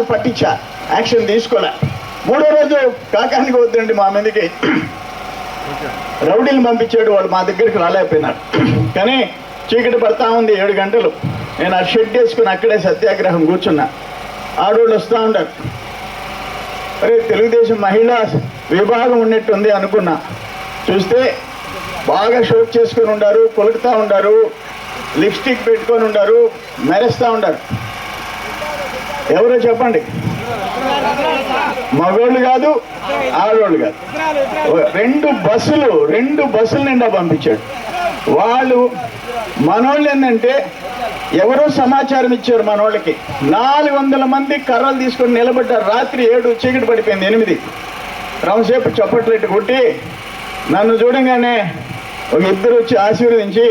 వాళ్ళు పట్టించా. యాక్షన్ తీసుకోలే. మూడో రోజు కాకానికి వద్దండి మా మీదకి. రౌడీలు పంపించాడు వాడు మా దగ్గరికి రాలేకపోయినాడు. కానీ చీకటి పడతా ఉంది ఏడు గంటలు. నేను ఆ షెడ్ వేసుకుని అక్కడే సత్యాగ్రహం కూర్చున్నా. ఆడోళ్ళు వస్తూ ఉంటారు అరే తెలుగుదేశం మహిళా విభాగం ఉన్నట్టుంది అనుకున్నా. చూస్తే బాగా షోక్ చేసుకొని ఉండారు కొలుకుతూ ఉండారు లిప్స్టిక్ పెట్టుకొని ఉండారు మెరుస్తూ ఉండారు ఎవరో చెప్పండి. మగోళ్ళు కాదు ఆడోళ్ళు కాదు. రెండు బస్సులు రెండు బస్సులు నిండా పంపించాడు. వాళ్ళు మనోళ్ళు ఏంటంటే ఎవరో సమాచారం ఇచ్చారు మనోళ్ళకి. నాలుగు వందల మంది కర్రలు తీసుకొని నిలబడ్డారు. రాత్రి ఏడు చీకటి పడిపోయింది ఎనిమిది. రమసేపు చప్పట్లెట్టు కొట్టి నన్ను చూడంగానే ఒక ఇద్దరు వచ్చి ఆశీర్వదించి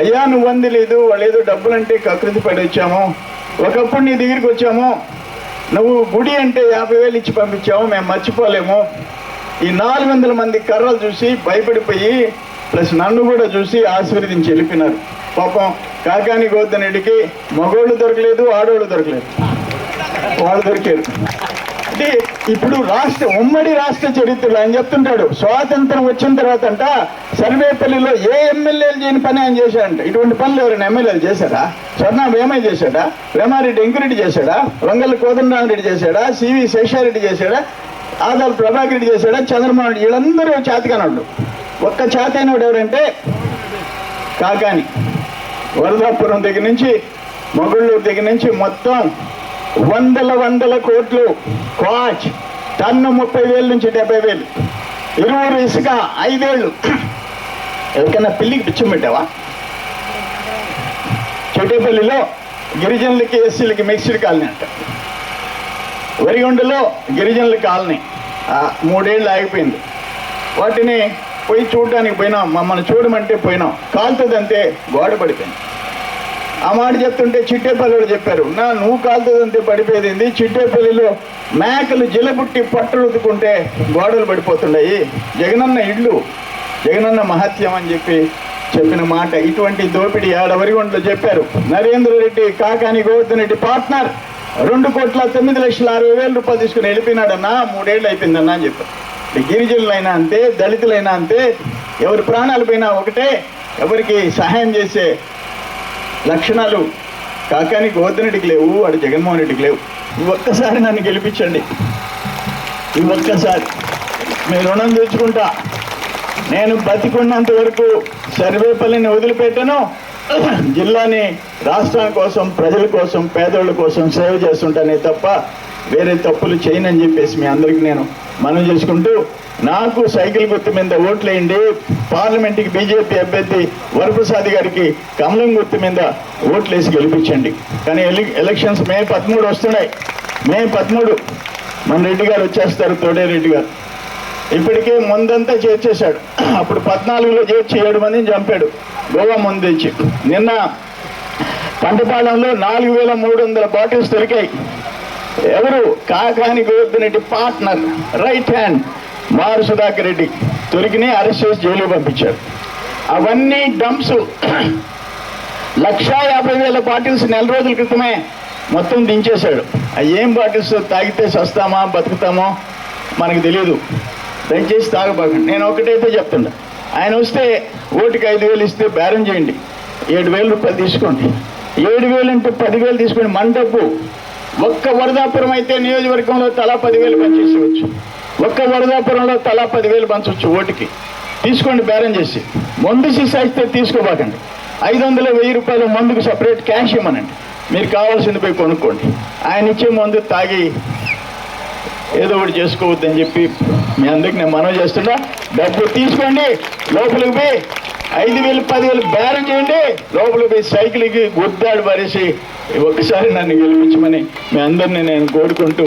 అయ్యా నువ్వు అంది లేదు వాళ్ళు ఏదో డబ్బులంటే కకృతి పడి వచ్చాము. ఒకప్పుడు నీ దగ్గరికి వచ్చాము. నువ్వు గుడి అంటే యాభై వేలు ఇచ్చి పంపించాము మేము మర్చిపోలేము. ఈ నాలుగు వందల మంది కర్రలు చూసి భయపడిపోయి ప్లస్ నన్ను కూడా చూసి ఆశీర్వదించి వెళ్ళిపోయినారు. పాపం కాకాని గోద్దనడికి మగోళ్ళు దొరకలేదు ఆడోళ్ళు దొరకలేదు. వాళ్ళు దొరికారు. కాబట్టి ఇప్పుడు రాష్ట్ర ఉమ్మడి రాష్ట్ర చరిత్రలో ఆయన చెప్తుంటాడు స్వాతంత్రం వచ్చిన తర్వాత అంట సర్వేపల్లిలో ఏ ఎమ్మెల్యేలు చేయని పని ఆయన చేశాడంట. ఇటువంటి పనులు ఎవరైనా ఎమ్మెల్యేలు చేశాడా స్వర్ణ వేమయ్య చేశాడా? వేమారెడ్డి వెంకరెడ్డి చేశాడా? వంగల్ కోదండరామరెడ్డి చేశాడా? సివి శేషారెడ్డి చేశాడా? ఆదాలు ప్రభాకర్ రెడ్డి చేశాడా? చంద్రమోహన్ రెడ్డి వీళ్ళందరూ చేతకానోళ్ళు ఒక్క చేతైనోడు ఎవరంటే కాకాని. వరదాపురం దగ్గర నుంచి మొగుళ్ళూరు దగ్గర నుంచి మొత్తం వందల వందల కోట్లు. క్వాచ్ టన్ను ముప్పై వేల నుంచి డెబ్బై వేలు. ఇరువురు ఇసుక ఐదేళ్ళు. ఎవరికైనా పిల్లికి పిచ్చం పెట్టావా చెట్టేపల్లిలో గిరిజనులకి ఎస్సీలకి మిక్స్డ్ కాలనీ అంట. వరిగొండలో గిరిజనుల కాలనీ. మూడేళ్ళు ఆగిపోయింది. వాటిని పోయి చూడడానికి పోయినాం. మమ్మల్ని చూడమంటే పోయినాం. కాలుతుందంటే గోడ పడిపోయింది. ఆ మాట చెప్తుంటే చిట్టేపల్లిలో చెప్పారు నా నువ్వు కాలుతుందంటే పడిపోయింది చిట్టేపల్లిలో మేకలు జిలబుట్టి పట్టలు ఉతుకుంటే గోడలు పడిపోతున్నాయి. జగనన్న ఇళ్ళు జగనన్న మహత్యం అని చెప్పి చెప్పిన మాట ఇటువంటి దోపిడీ ఆడవరిగొండలో చెప్పారు. నరేంద్ర రెడ్డి కాకాని గోవర్ధన్ రెడ్డి పార్ట్నర్ రెండు కోట్ల తొమ్మిది లక్షల అరవై వేల రూపాయలు తీసుకుని వెళ్ళిపోయినాడన్నా మూడేళ్ళు అయిపోయిందన్నా అని చెప్పారు. గిరిజనులైనా అంతే దళితులైనా అంతే ఎవరి ప్రాణాలు పోయినా ఒకటే ఎవరికి సహాయం చేసే లక్షణాలు. కాకాని గోవర్ధన్ రెడ్డికి లేవు వాడు జగన్మోహన్ రెడ్డికి లేవు. ఒక్కసారి నన్ను గెలిపించండి. ఈ ఒక్కసారి. మీ రుణం తెచ్చుకుంటా నేను బతికున్నంత వరకు సర్వేపల్లిని వదిలిపెట్టాను. జిల్లాని రాష్ట్రం కోసం ప్రజల కోసం పేదోళ్ళ కోసం సేవ చేస్తుంటానే తప్ప వేరే తప్పులు చేయనని చెప్పేసి మీ అందరికి నేను మనం చేసుకుంటూ నాకు సైకిల్ గుర్తు మీద ఓట్లేయండి. పార్లమెంట్కి బీజేపీ అభ్యర్థి వరప్రసాద్ గారికి కమలం గుర్తు మీద ఓట్లేసి గెలిపించండి. కానీ ఎలి ఎలక్షన్స్ మే పదమూడు వస్తున్నాయి. మే పదమూడు. మన రెడ్డి గారు వచ్చేస్తారు తోడేరెడ్డి గారు. ఇప్పటికే ముందంతా చేర్చేశాడు. అప్పుడు పద్నాలుగులో చేర్చి ఏడు మందిని చంపాడు. గోవా ముందు నిన్న పంటపాలెంలో నాలుగు వేల మూడు వందల బాటిల్స్ దొరికాయి. ఎవరు? Kakani Govardhan Reddy partner. Right hand. మారు సుధాకర్ రెడ్డి దొరికిని అరెస్ట్ చేసి జైలు పంపించారు. అవన్నీ డంప్స్. లక్షా యాభై వేల బాటిల్స్ నెల రోజుల క్రితమే మొత్తం దించేశాడు. అవి ఏం బాటిల్స్ తాగితే సస్తామా బతుకుతామో మనకు తెలియదు దయచేసి తాగబాకండి. నేను ఒకటైతే చెప్తున్నా. ఆయన వస్తే ఓటుకి ఐదు వేలు ఇస్తే బేరం చేయండి. ఏడు వేల రూపాయలు తీసుకోండి. ఏడు వేలు అంటే పదివేలు తీసుకోండి. మన డబ్బు ఒక్క వరదాపురం అయితే నియోజకవర్గంలో తలా పదివేలు పనిచేసేవచ్చు ఒక్క వరదాపురంలో తలా పదివేలు పంచవచ్చు ఓటుకి. తీసుకోండి బేరం చేసి. మందు సీసా ఇస్తే తీసుకోబాకండి. ఐదు వందల వెయ్యి రూపాయలు మందుకు సపరేట్ క్యాష్ ఇవ్వనండి. మీరు కావాల్సింది పోయి కొనుక్కోండి. ఆయన ఇచ్చే మందు తాగి ఏదో ఒకటి చేసుకోవద్దని చెప్పి మీ అందరికి నేను మనవి చేస్తున్నా. డబ్బు తీసుకోండి లోపలికి పోయి ఐదు వేలు పదివేలు బేరం చేయండి. లోపలికి పోయి సైకిల్కి గుద్దాడు పరేసి ఒకసారి నన్ను గెలిపించమని మీ అందరిని నేను కోరుకుంటూ